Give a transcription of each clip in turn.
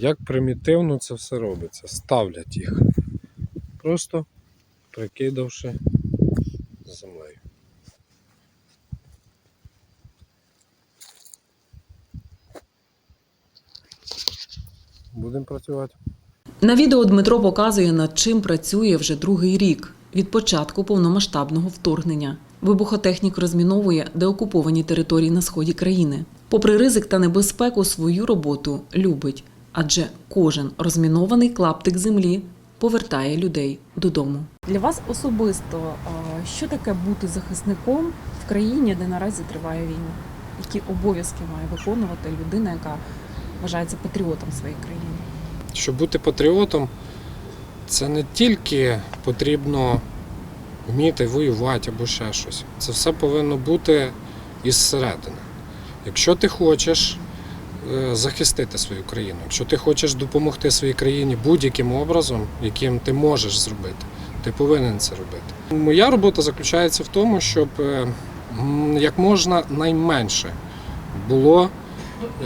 Як примітивно це все робиться? Ставлять їх. Просто прикидавши землею. Будемо працювати. На відео Дмитро показує, над чим працює вже другий рік від початку повномасштабного вторгнення. Вибухотехнік розміновує деокуповані території на сході країни. Попри ризик та небезпеку, свою роботу любить, адже кожен розмінований клаптик землі повертає людей додому. Для вас особисто що таке бути захисником в країні, де наразі триває війна? Які обов'язки має виконувати людина, яка вважається патріотом своєї країни? Щоб бути патріотом, це не тільки потрібно вміти воювати або ще щось. Це все повинно бути із середини. Якщо ти хочеш е, захистити свою країну, якщо ти хочеш допомогти своїй країні будь-яким образом, яким ти можеш зробити, ти повинен це робити. Моя робота заключається в тому, щоб е, як можна найменше було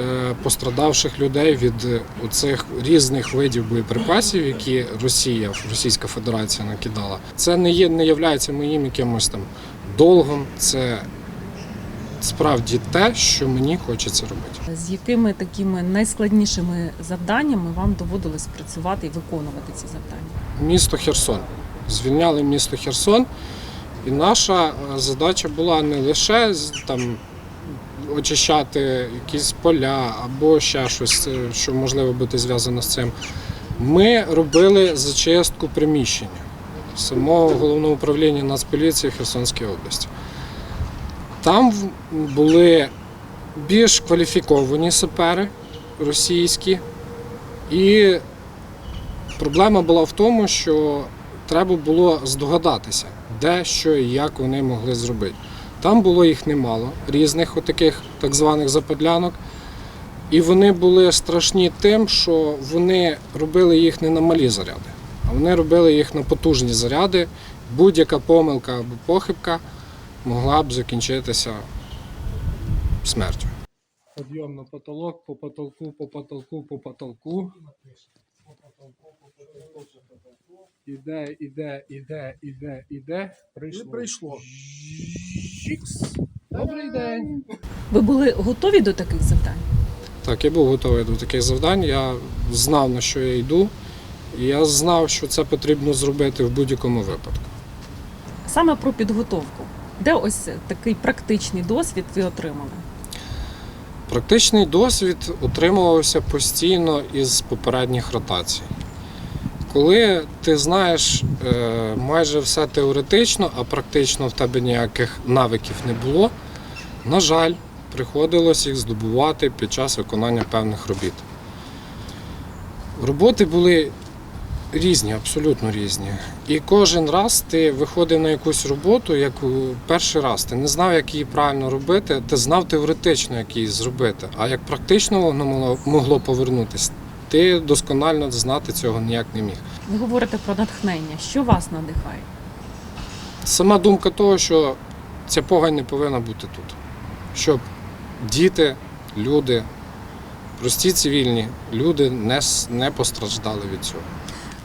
е, пострадавших людей від е, оцих різних видів боєприпасів, які Росія, Російська Федерація накидала. Це не є не являється моїм якимось там долгом. Це справді те, що мені хочеться робити. З якими такими найскладнішими завданнями вам доводилось працювати і виконувати ці завдання? Місто Херсон. Звільняли місто Херсон, і наша е, задача була не лише там очищати якісь поля або ще щось, е, що можливо бути зв'язано з цим. Ми робили зачистку приміщення самого головного управління Нацполіції Херсонської області. Там були більш кваліфіковані сапери російські, і проблема була в тому, що треба було здогадатися, де, що і як вони могли зробити. Там було їх немало, різних отаких так званих западлянок. І вони були страшні тим, що вони робили їх не на малі заряди, а вони робили їх на потужні заряди. Будь-яка помилка або похибка могла б закінчитися смертю. Підйом на потолок, по потолку, по потолку, по потолку. Іде, іде, іде, іде, іде. Прийшло. прийшло. Добрий день. Ви були готові до таких завдань? Так, я був готовий до таких завдань. Я знав, на що я йду, і я знав, що це потрібно зробити в будь-якому випадку. Саме про підготовку. Де ось такий практичний досвід ви отримали? Практичний досвід утримувався постійно із попередніх ротацій. Коли ти знаєш е, майже все теоретично, а практично в тебе ніяких навиків не було, на жаль, приходилось їх здобувати під час виконання певних робіт. Роботи були різні, абсолютно різні. І кожен раз ти виходив на якусь роботу, як перший раз. Ти не знав, як її правильно робити, ти знав теоретично, як її зробити. А як практично воно могло, повернутися, ти досконально знати цього ніяк не міг. Ви говорите про натхнення. Що вас надихає? Сама думка того, що ця погань не повинна бути тут. Щоб діти, люди, прості цивільні люди не, не постраждали від цього.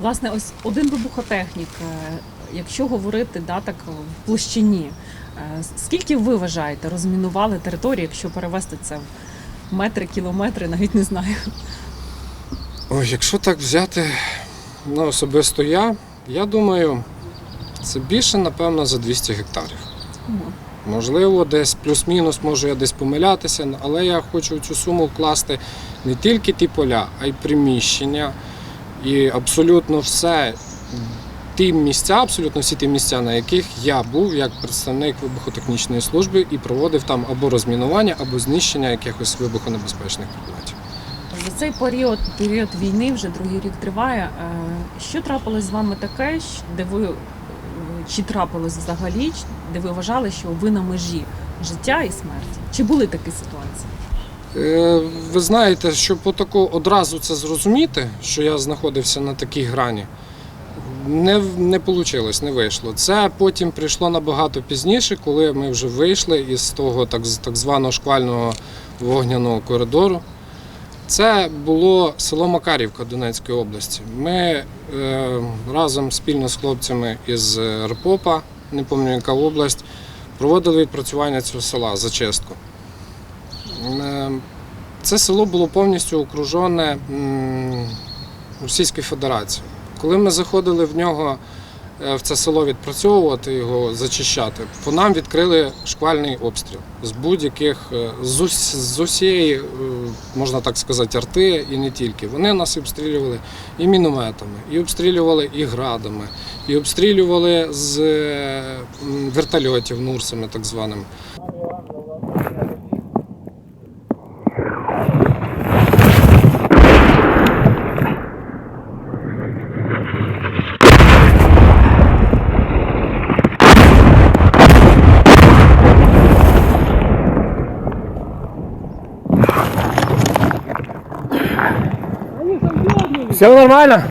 Власне, ось один вибухотехнік, е, якщо говорити да, так в площині, е, скільки ви вважаєте, розмінували територію, якщо перевести це в метри, кілометри, навіть не знаю. Ой, якщо так взяти, ну, особисто я, я думаю, це більше, напевно, за 200 гектарів. Можливо, десь плюс-мінус, можу я десь помилятися, але я хочу в цю суму вкласти не тільки ті поля, а й приміщення. І абсолютно все, ті місця, абсолютно всі ті місця, на яких я був як представник вибухотехнічної служби і проводив там або розмінування, або знищення якихось вибухонебезпечних предметів. За цей період, період війни вже другий рік триває. Е, Що трапилось з вами таке, де ви е, чи трапилось взагалі, де ви вважали, що ви на межі життя і смерті? Чи були такі ситуації? Е, Ви знаєте, щоб отако одразу це зрозуміти, що я знаходився на такій грані, не, не вийшло, не вийшло. Це потім прийшло набагато пізніше, коли ми вже вийшли із того так, так званого шквального вогняного коридору. Це було село Макарівка Донецької області. Ми е, разом спільно з хлопцями із РПОПа, не пам'ятаю яка область, проводили відпрацювання цього села, зачистку. Це село було повністю окружене Російською Федерацією. Коли ми заходили в нього е, в це село відпрацьовувати його, зачищати, по нам відкрили шквальний обстріл з будь-яких е, з, ус- з усієї, е, можна так сказати, арти і не тільки. Вони нас обстрілювали і мінометами, і обстрілювали і градами, і обстрілювали з вертольотів нурсами, так званими. Все нормально?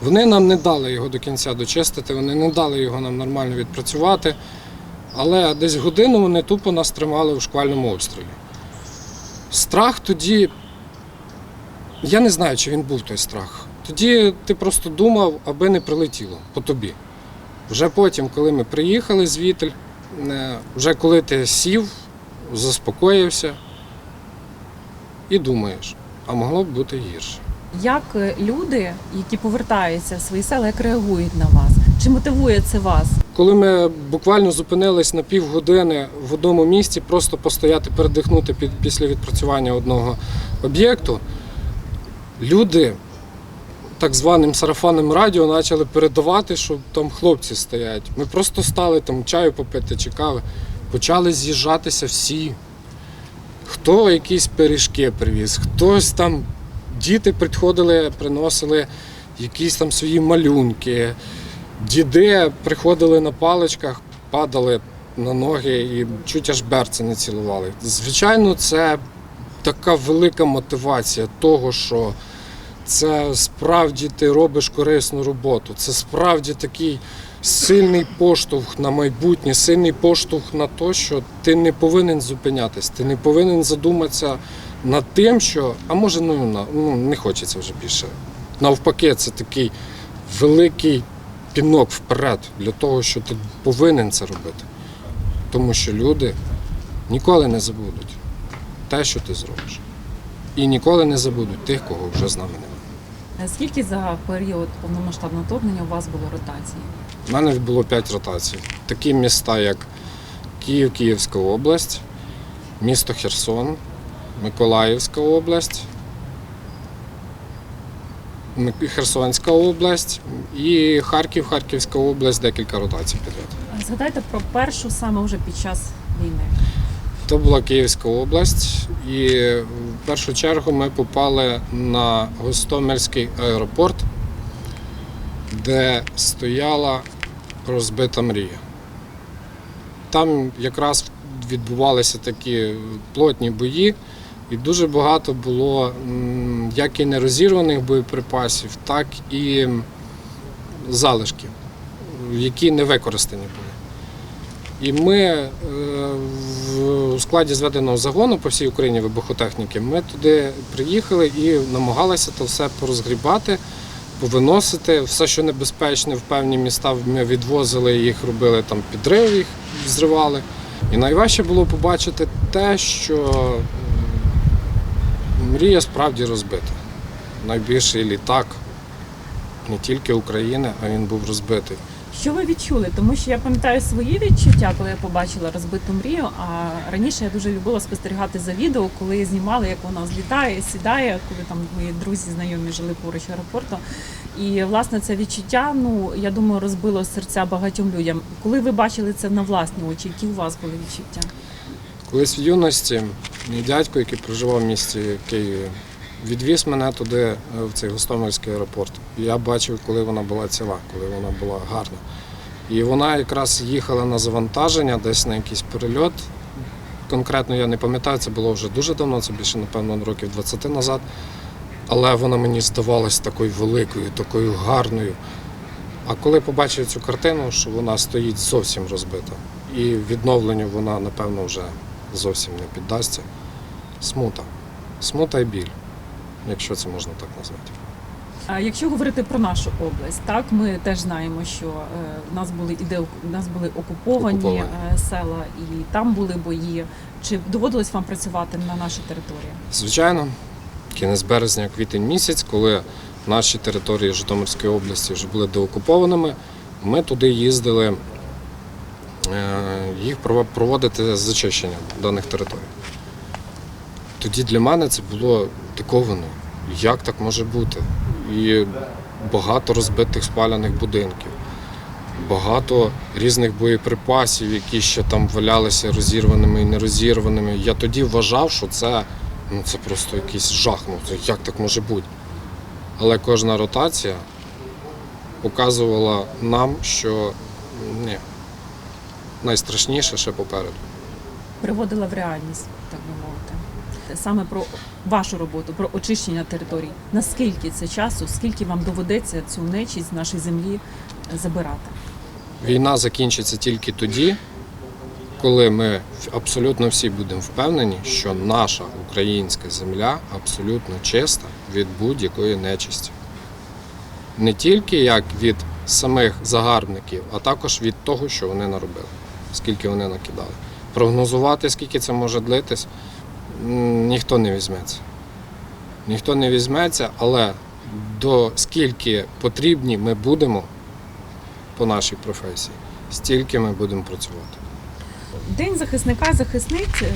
Вони нам не дали його до кінця дочистити, вони не дали його нам нормально відпрацювати. Але десь годину вони тупо нас тримали в шквальному обстрілі. Страх тоді. Я не знаю, чи він був той страх. Тоді ти просто думав, аби не прилетіло по тобі. Вже потім, коли ми приїхали е, вже коли ти сів, заспокоївся і думаєш, а могло б бути гірше. Як е, люди, які повертаються в свої села, як реагують на вас? Чи мотивує це вас? Коли ми буквально зупинились на півгодини в одному місці, просто постояти, передихнути під, після відпрацювання одного об'єкту, люди так званим сарафанним радіо почали передавати, що там хлопці стоять. Ми просто стали там чаю попити чи кави. Почали з'їжджатися всі. Хто якісь пиріжки привіз, хтось там, діти приходили, приносили якісь там свої малюнки. Діди приходили на паличках, падали на ноги і чуть аж берці не цілували. Звичайно, це така велика мотивація того, що це справді ти робиш корисну роботу. Це справді такий сильний поштовх на майбутнє, сильний поштовх на те, що ти не повинен зупинятись, ти не повинен задуматися над тим, що а може ну, ну не хочеться вже більше. Навпаки, це такий великий пінок вперед для того, що ти повинен це робити. Тому що люди ніколи не забудуть те, що ти зробиш. І ніколи не забудуть тих, кого вже з нами немає. Скільки за період повномасштабного вторгнення у вас було ротації? У мене було 5 ротацій. Такі міста, як Київ, Київська область, місто Херсон, Миколаївська область, Херсонська область і Харків, Харківська область, декілька ротацій підряд. Згадайте про першу саме вже під час війни. То була Київська область, і в першу чергу ми попали на Гостомельський аеропорт, де стояла розбита мрія. Там якраз відбувалися такі плотні бої, і дуже багато було як і нерозірваних боєприпасів, так і залишків, які не використані були. І ми е, в- складі зведеного загону по всій Україні вибухотехніки, ми туди приїхали і намагалися то все порозгрібати, повиносити. Все, що небезпечне в певні міста, ми відвозили їх, робили там підрив, їх зривали. І найважче було побачити те, що мрія справді розбита. Найбільший літак не тільки України, а він був розбитий. Що ви відчули? Тому що я пам'ятаю свої відчуття, коли я побачила розбиту мрію. А раніше я дуже любила спостерігати за відео, коли знімали, як вона злітає, сідає, коли там мої друзі знайомі жили поруч аеропорту. І власне це відчуття, ну я думаю, розбило серця багатьом людям. Коли ви бачили це на власні очі, які у вас були відчуття? Колись в юності мій дядько, який проживав в місті Києві, відвіз мене туди, е, в цей Гостомельський аеропорт. Я бачив, коли вона була ціла, коли вона була гарна. І вона якраз їхала на завантаження, десь на якийсь перельот. конкретно я не пам'ятаю, це було вже дуже давно, це більше, напевно, років 20 назад. Але вона мені здавалась такою великою, такою гарною. А коли побачив цю картину, що вона стоїть зовсім розбита, і відновленню вона, напевно, вже зовсім не піддасться. Смута. Смута і біль, якщо це можна так назвати. А якщо говорити про нашу область, так ми теж знаємо, що е, в нас були іде в нас були окуповані, Окуповані. е, села, і там були бої. Чи доводилось вам працювати на нашій території? Звичайно, кінець березня, квітень місяць, коли наші території Житомирської області вже були деокупованими, ми туди їздили е, їх прово- проводити зачищення даних територій. Тоді для мене це було диковано. Як так може бути? І багато розбитих спалених будинків, багато різних боєприпасів, які ще там валялися розірваними і нерозірваними. Я тоді вважав, що це Ну це просто якийсь жах. Ну як так може бути? Але кожна ротація показувала нам, що ні, найстрашніше ще попереду. Приводила в реальність, так би мовити. Саме про вашу роботу, про очищення територій. Наскільки це часу, скільки вам доведеться цю нечість з нашої землі е, забирати? Війна закінчиться тільки тоді, коли ми абсолютно всі будемо впевнені, що наша українська земля абсолютно чиста від будь-якої нечисті. Не тільки як від самих загарбників, а також від того, що вони наробили, скільки вони накидали. Прогнозувати, скільки це може длитись, ніхто не візьметься. Ніхто не візьметься, але до скільки потрібні ми будемо по нашій професії, стільки ми будемо працювати. День захисника захисниць е,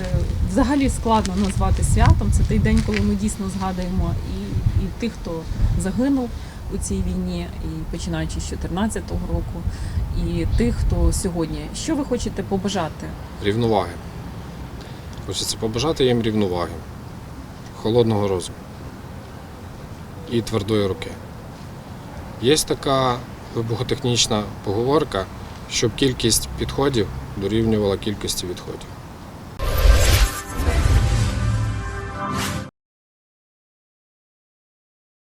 взагалі складно назвати святом. Це той день, коли ми дійсно згадуємо і, і тих, хто загинув у цій війні, і починаючи з 2014 року, і тих, хто сьогодні. Що ви хочете побажати? Рівноваги. Хочеться побажати їм рівноваги, холодного розуму і твердої руки. Є така вибухотехнічна поговорка, щоб кількість підходів дорівнювала кількості відходів.